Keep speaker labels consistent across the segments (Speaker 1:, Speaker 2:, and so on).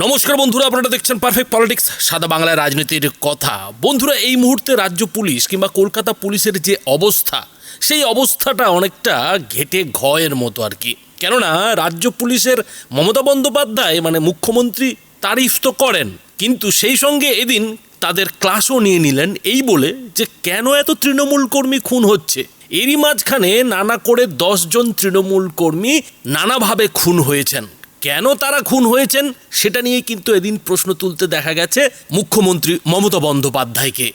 Speaker 1: নমস্কার বন্ধুরা, আপনারা দেখছেন পারফেক্ট পলিটিক্স সাদা বাংলায় রাজনীতির কথা। বন্ধুরা, এই মুহূর্তে রাজ্য পুলিশ কিংবা কলকাতা পুলিশের যে অবস্থা, সেই অবস্থাটা অনেকটা ঘেটে ঘয়ের মতো আর কি। কেননা, রাজ্য পুলিশের মমতা বন্দ্যোপাধ্যায় মানে মুখ্যমন্ত্রী, তারিফ তো করেন, কিন্তু সেই সঙ্গে এদিন তাদের ক্লাসও নিয়ে নিলেন এই বলে যে, কেন এত তৃণমূল কর্মী খুন হচ্ছে? এরই মাঝখানে নানা করে দশজন তৃণমূল কর্মী নানাভাবে খুন হয়েছেন। কেন তারা খুন হয়েছেন সেটা নিয়ে কিন্তু এদিন প্রশ্ন তুলতে দেখা গেছে মুখ্যমন্ত্রী মমতা বন্দ্যোপাধ্যায়কে।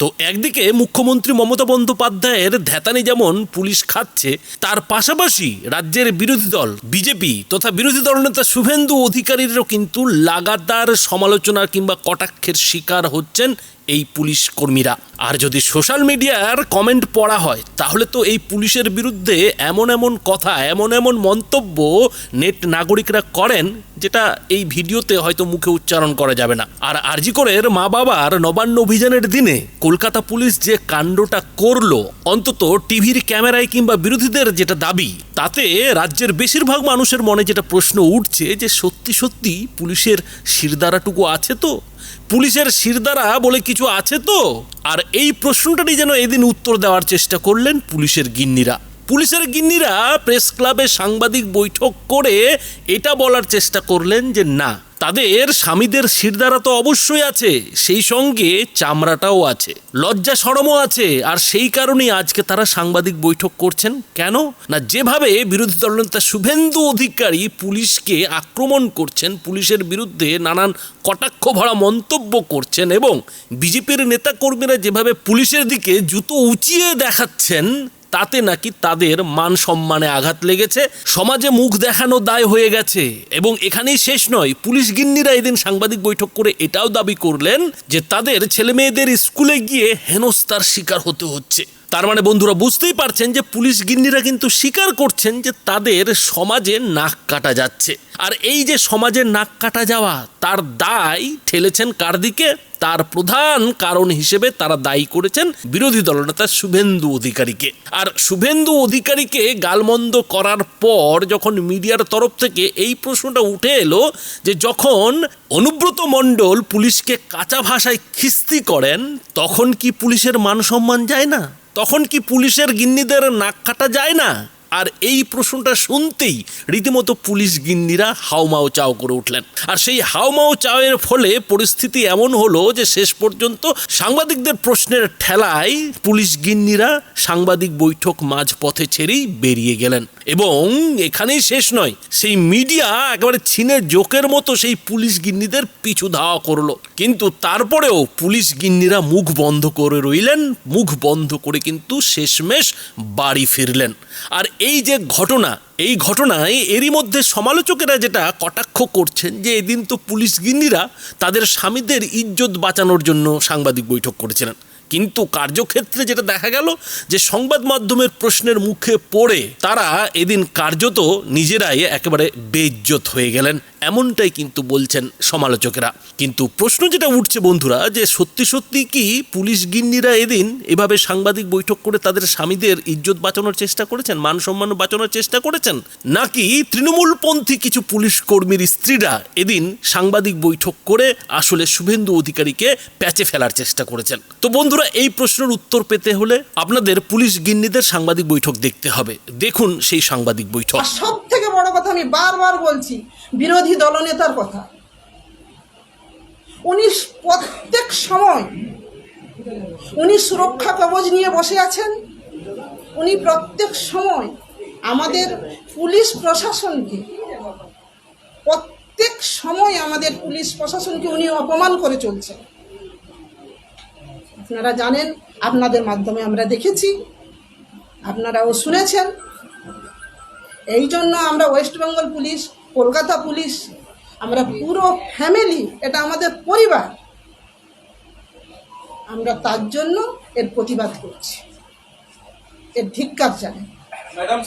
Speaker 1: তো একদিকে মুখ্যমন্ত্রী মমতা বন্দ্যোপাধ্যায়ের ধ্যাতানি যেমন পুলিশ খাচ্ছে, তার পাশাপাশি রাজ্যের বিরোধী দল, বিজেপি তথা বিরোধী দলনেতা শুভেন্দু অধিকারীরও কিন্তু লাগাতার সমালোচনা কিংবা কটাক্ষের শিকার হচ্ছেন এই পুলিশ কর্মীরা। আর যদি সোশ্যাল মিডিয়ার কমেন্ট পড়া হয়, তাহলে তো এই পুলিশের বিরুদ্ধে এমন এমন কথা, এমন এমন মন্তব্য নেট নাগরিকরা করেন, যেটা এই ভিডিওতে হয়তো মুখে উচ্চারণ করা যাবে না। আর আরজিকরের মা বাবার নবান্ন অভিযানের দিনে কলকাতা পুলিশ যে কাণ্ডটা করল, অন্তত টিভির ক্যামেরায় কিংবা বিরোধীদের যেটা দাবি, তাতে রাজ্যের বেশিরভাগ মানুষের মনে যেটা প্রশ্ন উঠছে যে সত্যি সত্যি পুলিশের শিরদারাটুকু আছে তো? পুলিশের শিরদারা বলে কিছু আছে তো? আর এই প্রশ্নটারই যেন এদিন উত্তর দেওয়ার চেষ্টা করলেন পুলিশের গিন্নিরা। পুলিশের গিন্নিরা প্রেস ক্লাবে সাংবাদিক বৈঠক করে এটা বলার চেষ্টা করলেন যে না, তাদের স্বামীদের শিরদারা তো অবশ্যই আছে, সেই সঙ্গে চামড়াটাও আছে, লজ্জা সরমও আছে, আর সেই কারণেই আজকে তারা সাংবাদিক বৈঠক করছেন। কেন? না, যেভাবে বিরোধী দলনেতা শুভেন্দু অধিকারী পুলিশকে আক্রমণ করছেন, পুলিশের বিরুদ্ধে নানান কটাক্ষ ভরা মন্তব্য করছেন এবং বিজেপির নেতাকর্মীরা যেভাবে পুলিশের দিকে জুতো উঁচিয়ে দেখাচ্ছেন তাতে নাকি তাদের মান সম্মানে আঘাত লেগেছে। সমাজে মুখ দেখানো দায় হয়ে গেছে। এবং এখানেই শেষ নয়, পুলিশ গিন্নিরা এদিন সাংবাদিক বৈঠক করে এটাও দাবি করলেন যে তাদের ছেলে মেয়েদের স্কুলে গিয়ে হেনস্তার শিকার হতে হচ্ছে। তার মানে বন্ধুরা বুঝতেই পারছেন যে পুলিশ গিন্নিরা কিন্তু স্বীকার করছেন যে তাদের সমাজে নাক কাটা যাচ্ছে। আর এই যে সমাজে নাক কাটা যাওয়া, তার দায় ঠেলেছেন কার দিকে? তার প্রধান কারণ হিসেবে তারা দায়ী করেছেন বিরোধী দলনেতা শুভেন্দু অধিকারীকে। আর শুভেন্দু অধিকারীকে গালমন্দ করার পর যখন মিডিয়ার তরফ থেকে এই প্রশ্নটা উঠে এলো যে যখন অনুব্রত মণ্ডল পুলিশকে কাঁচা ভাষায় খিস্তি করেন, তখন কি পুলিশের মান সম্মান যায় না? তখন কি পুলিশের গিন্নিদের নাক কাটা যায় না? আর এই প্রশ্নটা শুনতেই রীতিমতো পুলিশ গিন্নিরা হাওমাও চাও করে উঠলেন। আর সেই হাওমাও চাওয়ের ফলে পরিস্থিতি এমন হলো যে শেষ পর্যন্ত সাংবাদিকদের প্রশ্নের ঠেলায় পুলিশ গিন্নিরা সাংবাদিক বৈঠক মাঝপথে ছেড়েই বেরিয়ে গেলেন। এবং এখানেই শেষ নয়, সেই মিডিয়া একেবারে ছিনে জোকের মতো সেই পুলিশ গিন্নিদের পিছু ধাওয়া করল। কিন্তু তারপরেও পুলিশ গিন্নিরা মুখ বন্ধ করে রইলেন, মুখ বন্ধ করে কিন্তু শেষমেশ বাড়ি ফিরলেন। আর এই যে ঘটনা, এই ঘটনায় এরই মধ্যে সমালোচকেরা যেটা কটাক্ষ করছেন যে এদিন তো পুলিশ গিন্নিরা তাদের স্বামীদের ইজ্জত বাঁচানোর জন্য সাংবাদিক বৈঠক করেছিলেন। কিন্তু কার্যক্ষেত্রে যেটা দেখা গেল যে সংবাদ মাধ্যমের প্রশ্নের মুখে পড়ে তারা এদিন কার্যত নিজেরাই একেবারে বেইজ্জত হয়ে গেলেন। এমনটাই কিন্তু বলছেন সমালোচকেরা। কিন্তু প্রশ্ন যেটা উঠছে বন্ধুরা যে সত্যি সত্যি কি পুলিশ গিন্নিরা এদিন এভাবে সাংবাদিক বৈঠক করে তাদের স্বামীদের ইজ্জত বাঁচানোর চেষ্টা করেছেন? মান সম্মান বাঁচানোর চেষ্টা করেছেন? নাকি তৃণমূলপন্থী কিছু পুলিশ কর্মীর স্ত্রীরা এদিন সাংবাদিক বৈঠক করে আসলে শুভেন্দু অধিকারীকে প্যাচে ফেলার চেষ্টা করেছেন? তো বন্ধুরা এই প্রশ্নের উত্তর পেতে হলে আপনাদের পুলিশ গিন্নিদের সাংবাদিক বৈঠক দেখতে হবে। দেখুন সেই সাংবাদিক বৈঠক।
Speaker 2: সব থেকে বড় কথা আমি বারবার বলছি, বিরোধী দলনেতার কথা। উনি প্রত্যেক সময় উনি সুরক্ষা কবচ নিয়ে বসে আছেন। উনি প্রত্যেক সময় আমাদের পুলিশ প্রশাসনকে, প্রত্যেক সময় আমাদের পুলিশ প্রশাসনকে উনি অপমান করে চলছেন। আপনারা জানেন, আপনাদের মাধ্যমে আমরা দেখেছি, আপনারাও শুনেছেন। এই জন্য আমরা West Bengal police, Kolkata police, আমরা পুরো ফ্যামিলি, এটা আমাদের পরিবার, আমরা তার জন্য এর প্রতিবাদ করছি। এর ধিক্কার জানাই।
Speaker 3: ম্যাডাম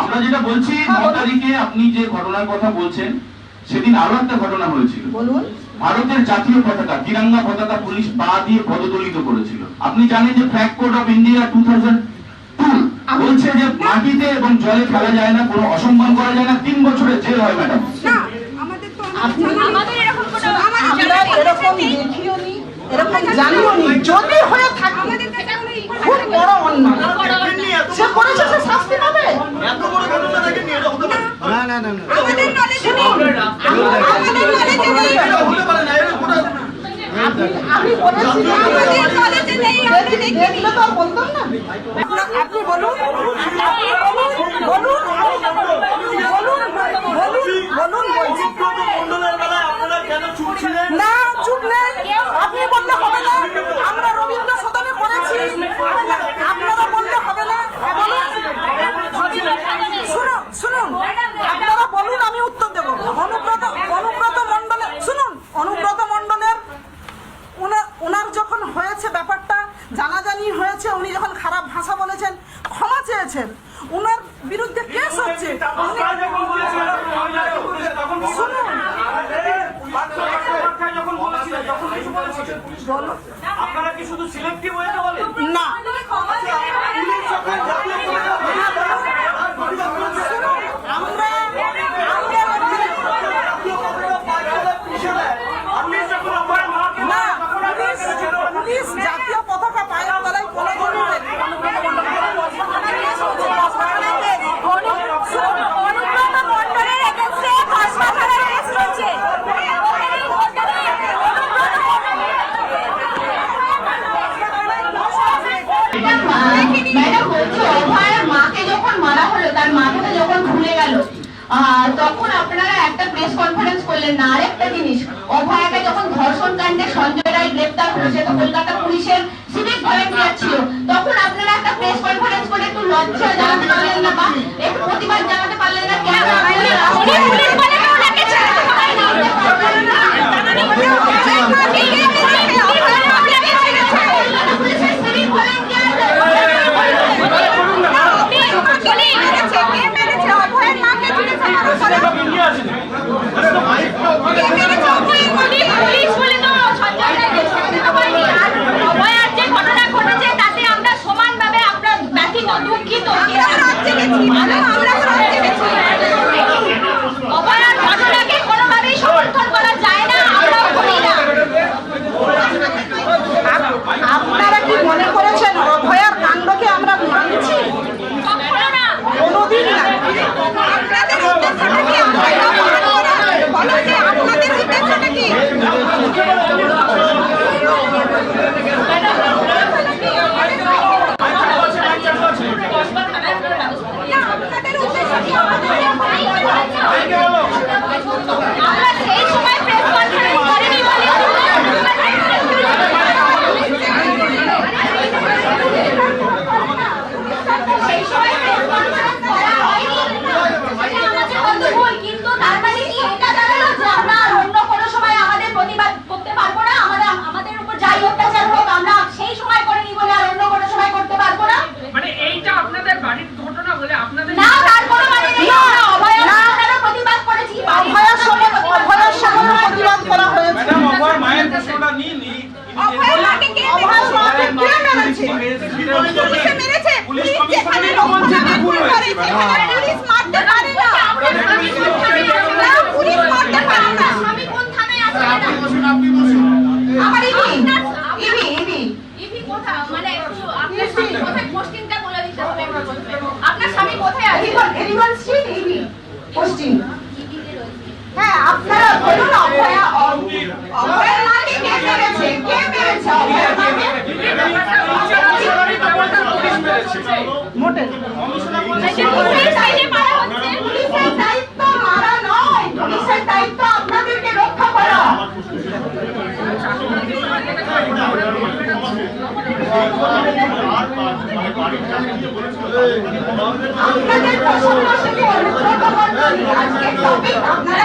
Speaker 2: আমরা
Speaker 4: যেটা বলছি ন তারিখে আপনি যে ঘটনার কথা বলছেন সেদিন আরও একটা ঘটনা হয়েছিল ভারতের জাতীয় পতাকা তিরাঙ্গা পতাকা পুলিশ পা দিয়ে পদদলিত করেছিল আপনি জানেন যে কোড অফ ইন্ডিয়া টু বলছে যে মাটিতে এবং জলে খেলা যায় না, কোনো অসম্মান করা যায় না, তিন বছরের জেল হয়, ম্যাডাম।
Speaker 5: এরকম
Speaker 2: দেখিও নি এরকম জানিও নি যদি হয়ে থাকে খুব বড় অন্যায় সে করেছে শাস্তি পাবে আপনি বলুন বলুন বলুন না চুপ নেই। আপনি
Speaker 3: বললেন তখন আপনারা
Speaker 6: একটা প্রেস কনফারেন্স করলেন না আরেকটা জিনিস অভয়াকে যখন ধর্ষণ কাণ্ডে সঞ্জয় রায় গ্রেপ্তার হলো সে তো কলকাতা পুলিশের সিভিক ভলেন্টিয়ার ছিল তখন আপনারা একটা প্রেস কনফারেন্স করে একটু লজ্জা জানাতে পারলেন না বা একটু প্রতিবাদ জানাতে পারলেন না কেন
Speaker 5: দুঃখিত পুলিশ কমিশনারের
Speaker 3: মঞ্চে ভুল হয়েছে
Speaker 5: পুলিশ মারতে পারে না পুলিশ মারতে পারে না আমি কোন থানায় আছি
Speaker 6: আপনি বসুন আপনি
Speaker 3: বসুন
Speaker 6: আপনাদের প্রশ্ন আসলে অনুগ্রহ করুন আজকের টপিক আপনারা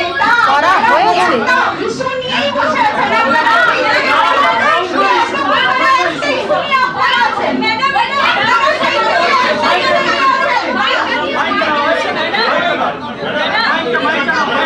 Speaker 3: এটা
Speaker 2: করা হয়েছে।